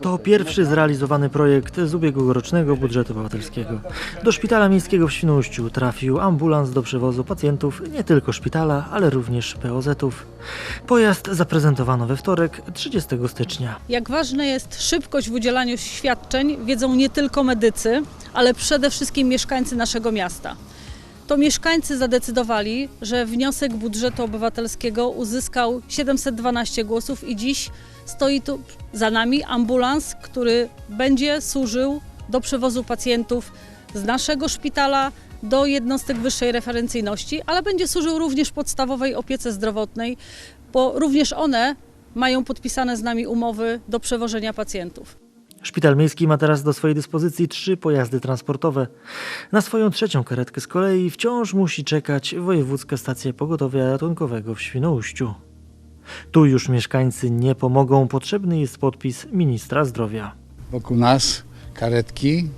To pierwszy zrealizowany projekt z ubiegłorocznego budżetu obywatelskiego. Do szpitala miejskiego w Świnoujściu trafił ambulans do przewozu pacjentów nie tylko szpitala, ale również POZ-ów. Pojazd zaprezentowano we wtorek 30 stycznia. Jak ważna jest szybkość w udzielaniu świadczeń, wiedzą nie tylko medycy, ale przede wszystkim mieszkańcy naszego miasta. To mieszkańcy zadecydowali, że wniosek budżetu obywatelskiego uzyskał 712 głosów i dziś stoi tu za nami ambulans, który będzie służył do przewozu pacjentów z naszego szpitala do jednostek wyższej referencyjności, ale będzie służył również podstawowej opiece zdrowotnej, bo również one mają podpisane z nami umowy do przewożenia pacjentów. Szpital miejski ma teraz do swojej dyspozycji trzy pojazdy transportowe. Na swoją trzecią karetkę z kolei wciąż musi czekać Wojewódzka Stacja Pogotowia Ratunkowego w Świnoujściu. Tu już mieszkańcy nie pomogą, potrzebny jest podpis ministra zdrowia. Wokół nas karetki,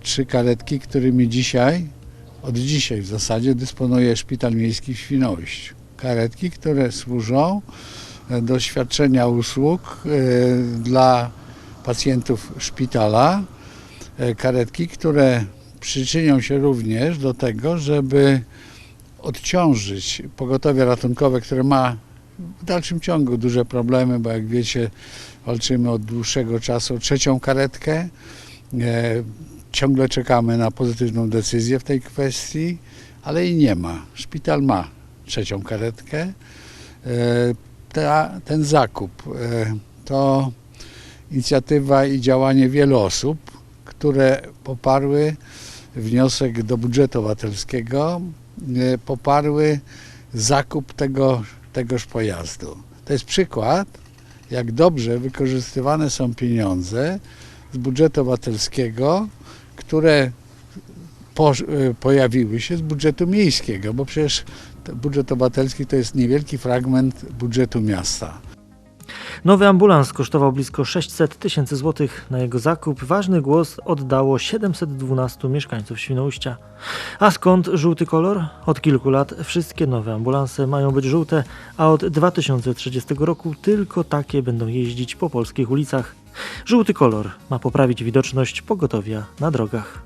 trzy karetki, którymi dzisiaj, od dzisiaj w zasadzie dysponuje Szpital Miejski w Świnoujściu. Karetki, które służą do świadczenia usług e, dla pacjentów szpitala. E, Karetki, które przyczynią się również do tego, żeby odciążyć pogotowie ratunkowe, które ma w dalszym ciągu duże problemy, bo jak wiecie, walczymy od dłuższego czasu o trzecią karetkę. E, ciągle czekamy na pozytywną decyzję w tej kwestii, ale i nie ma. Szpital ma trzecią karetkę. E, ta, ten zakup to inicjatywa i działanie wielu osób, które poparły wniosek do budżetu obywatelskiego, e, poparły zakup tego, tegoż pojazdu. To jest przykład, jak dobrze wykorzystywane są pieniądze z budżetu obywatelskiego, które po, e, pojawiły się z budżetu miejskiego, bo przecież budżet obywatelski to jest niewielki fragment budżetu miasta. Nowy ambulans kosztował blisko 600 tysięcy złotych. Na jego zakup ważny głos oddało 712 mieszkańców Świnoujścia. A skąd żółty kolor? Od kilku lat wszystkie nowe ambulanse mają być żółte, a od 2030 roku tylko takie będą jeździć po polskich ulicach. Żółty kolor ma poprawić widoczność pogotowia na drogach.